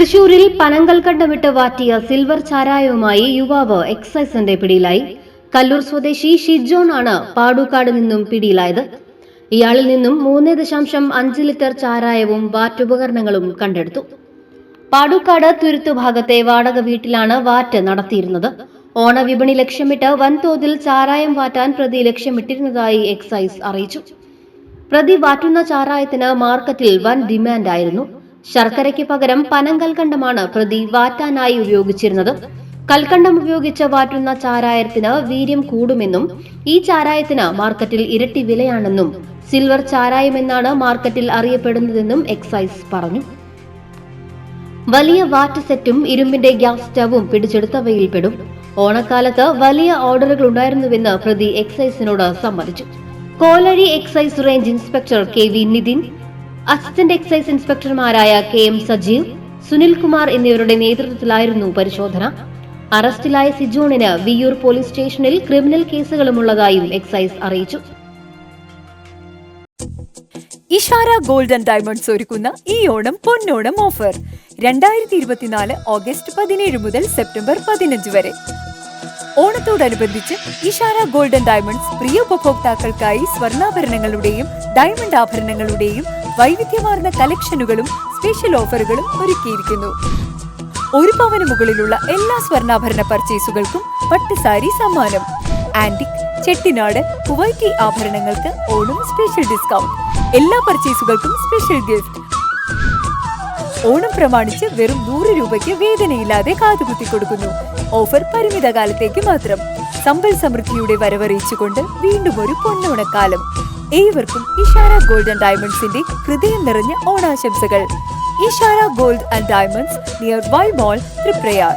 തൃശൂരിൽ പനങ്കൽ കണ്ടമിട്ട് വാറ്റിയ സിൽവർ ചാരായവുമായി യുവാവ് എക്സൈസിന്റെ പിടിയിലായി. കല്ലൂർ സ്വദേശി ഷിജോൺ ആണ് പാടൂക്കാട് നിന്നും പിടിയിലായത്. ഇയാളിൽ നിന്നും മൂന്ന് ദശാംശം അഞ്ച് ലിറ്റർ ചാരായവും വാറ്റ് ഉപകരണങ്ങളും കണ്ടെടുത്തു. പാടൂക്കാട് തുരുത്തു ഭാഗത്തെ വാടക വീട്ടിലാണ് വാറ്റ് നടത്തിയിരുന്നത്. ഓണവിപണി ലക്ഷ്യമിട്ട് വൻതോതിൽ ചാരായം വാറ്റാൻ പ്രതി ലക്ഷ്യമിട്ടിരുന്നതായി എക്സൈസ് അറിയിച്ചു. പ്രതി വാറ്റുന്ന ചാരായത്തിന് മാർക്കറ്റിൽ വൻ ഡിമാൻഡായിരുന്നു. ശർക്കരയ്ക്ക് പകരം പനം കൽക്കണ്ടമാണ് പ്രതി വാറ്റാനായി ഉപയോഗിച്ചിരുന്നത്. കൽക്കണ്ടം ഉപയോഗിച്ച് വാറ്റുന്ന ചാരായത്തിന് വീര്യം കൂടുമെന്നും ഈ ചാരായത്തിന് മാർക്കറ്റിൽ ഇരട്ടി വിലയാണെന്നും സിൽവർ ചാരായമെന്നാണ് മാർക്കറ്റിൽ അറിയപ്പെടുന്നതെന്നും എക്സൈസ് പറഞ്ഞു. വലിയ വാറ്റ് സെറ്റും ഇരുമ്പിന്റെ ഗ്യാസ് സ്റ്റവും പിടിച്ചെടുത്തവയിൽപ്പെടും. ഓണക്കാലത്ത് വലിയ ഓർഡറുകൾ ഉണ്ടായിരുന്നുവെന്ന് പ്രതി എക്സൈസിനോട് സമ്മതിച്ചു. Kolazhi excise range inspector K V Nithin assistant excise ഇൻസ്പെക്ടർമാരായ K M Sajeev Sunilkumar എന്നിവരുടെ നേതൃത്വത്തിലായിരുന്നു പരിശോധന. അറസ്റ്റിലായ സിജോണിന് വിയൂർ പോലീസ് സ്റ്റേഷനിൽ ക്രിമിനൽ കേസുകളുമുള്ളതായും എക്സൈസ് അറിയിച്ചു. ഇഷാര ഗോൾഡ് ആൻഡ് ഡയമണ്ട്സ് ഒരുക്കുന്ന ഈ ഓണം പൊന്നോണം ഓഫർ. രണ്ടായിരത്തി ഇരുപത്തിനാല് ഓഗസ്റ്റ് പതിനേഴ് മുതൽ സെപ്റ്റംബർ പതിനഞ്ച് വരെ. ഓണത്തോടനുബന്ധിച്ച് ഇഷാര ഗോൾഡ് ആൻഡ് ഡയമണ്ട്സ് പ്രിയ ഉപഭോക്താക്കൾക്കായി സ്വർണാഭരണങ്ങളുടെയും ഡയമണ്ട് ആഭരണങ്ങളുടെയും വൈവിധ്യമാർന്ന കളക്ഷനുകളും സ്പെഷ്യൽ ഓഫറുകളും ഒരുക്കിയിരിക്കുന്നു. ഒരു പവന് മുകളിലുള്ള എല്ലാ സ്വർണാഭരണ പർച്ചേസുകൾക്കും പട്ടുസാരി സമ്മാനം. ആന്റിക് ചെട്ടിനാട് കുവൈറ്റി ആഭരണങ്ങൾക്ക് ഓണം സ്പെഷ്യൽ ഡിസ്കൗണ്ട് എല്ലാ പർച്ചേസുകൾക്കും സ്പെഷ്യൽ ഗിഫ്റ്റ് ഓണം പ്രമാണിച്ച് വെറും നൂറ് രൂപയ്ക്ക് വേദനയില്ലാതെ കാതുകുത്തി കൊടുക്കുന്നു. ഓഫർ പരിമിത കാലത്തേക്ക് മാത്രം. സമ്പൽ സമൃദ്ധിയുടെ വരവറിയിച്ചുകൊണ്ട് വീണ്ടും ഒരു പൊന്നോണക്കാലം. ഏവർക്കും ഇഷാര ഗോൾഡ് ആൻഡ് ഡയമണ്ട്സിന്റെ ഹൃദയം നിറഞ്ഞ ഓണാശംസകൾ. Ishara gold and diamonds near Y mall Triprayar